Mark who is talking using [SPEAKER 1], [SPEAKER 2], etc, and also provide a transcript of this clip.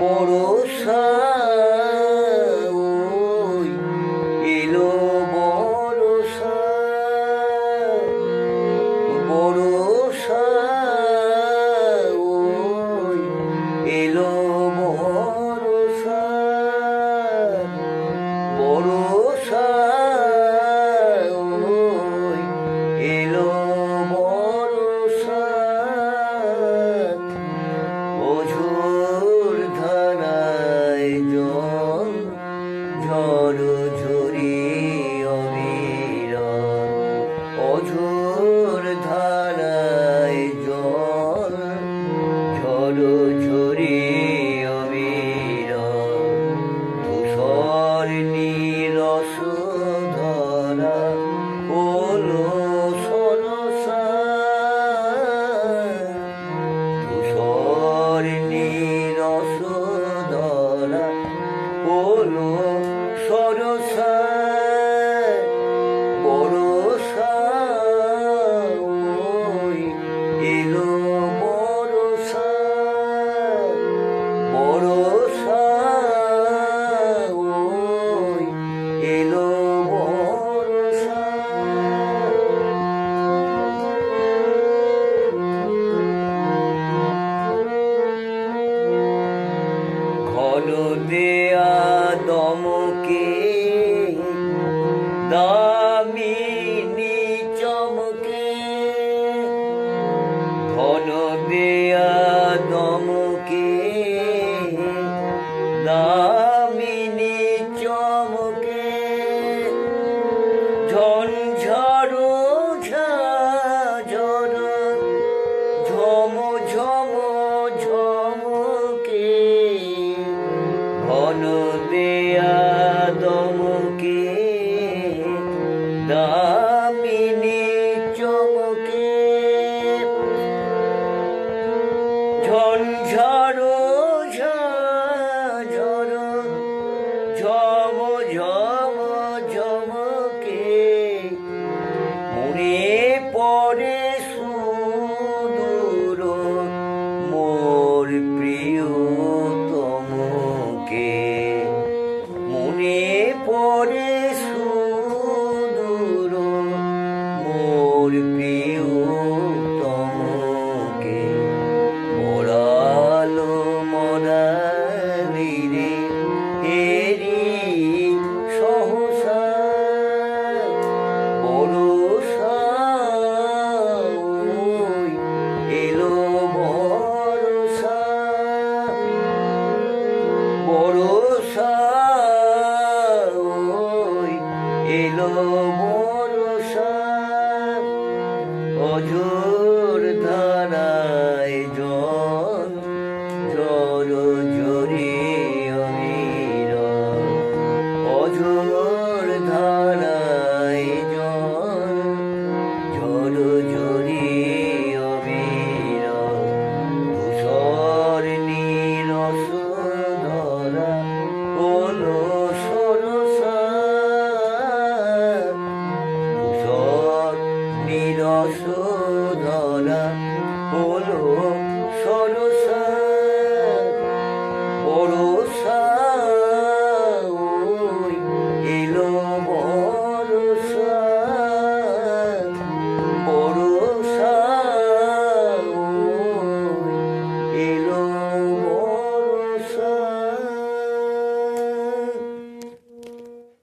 [SPEAKER 1] বরষা ওই দমকে দামিনী চমকে ঘন মনে ছিল মনসার অজোর ধারায় জল জল শোধনা হলো